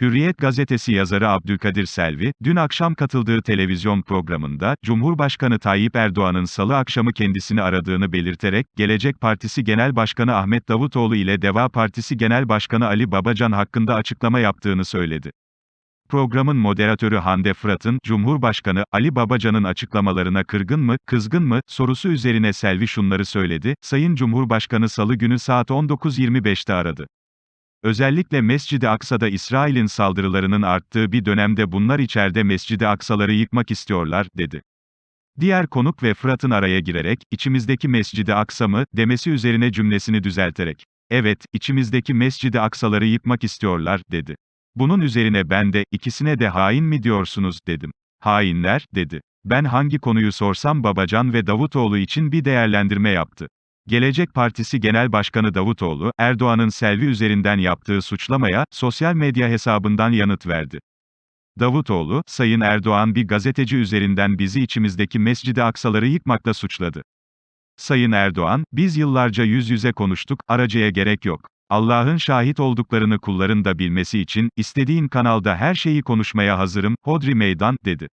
Hürriyet gazetesi yazarı Abdülkadir Selvi, dün akşam katıldığı televizyon programında, Cumhurbaşkanı Tayyip Erdoğan'ın salı akşamı kendisini aradığını belirterek, Gelecek Partisi Genel Başkanı Ahmet Davutoğlu ile Deva Partisi Genel Başkanı Ali Babacan hakkında açıklama yaptığını söyledi. Programın moderatörü Hande Fırat'ın, Cumhurbaşkanı, Ali Babacan'ın açıklamalarına kırgın mı, kızgın mı, sorusu üzerine Selvi şunları söyledi, Sayın Cumhurbaşkanı salı günü saat 19.25'te aradı. Özellikle Mescid-i Aksa'da İsrail'in saldırılarının arttığı bir dönemde bunlar içeride Mescid-i Aksaları yıkmak istiyorlar, dedi. Diğer konuk ve Fırat'ın araya girerek, içimizdeki Mescid-i Aksa mı, demesi üzerine cümlesini düzelterek, evet, içimizdeki Mescid-i Aksaları yıkmak istiyorlar, dedi. Bunun üzerine ben de, ikisine de hain mi diyorsunuz, dedim. Hainler, dedi. Ben hangi konuyu sorsam Babacan ve Davutoğlu için bir değerlendirme yaptı. Gelecek Partisi Genel Başkanı Davutoğlu, Erdoğan'ın Selvi üzerinden yaptığı suçlamaya, sosyal medya hesabından yanıt verdi. Davutoğlu, Sayın Erdoğan bir gazeteci üzerinden bizi içimizdeki Mescid-i Aksaları yıkmakla suçladı. Sayın Erdoğan, biz yıllarca yüz yüze konuştuk, aracıya gerek yok. Allah'ın şahit olduklarını kulların da bilmesi için, istediğin kanalda her şeyi konuşmaya hazırım, hodri meydan, dedi.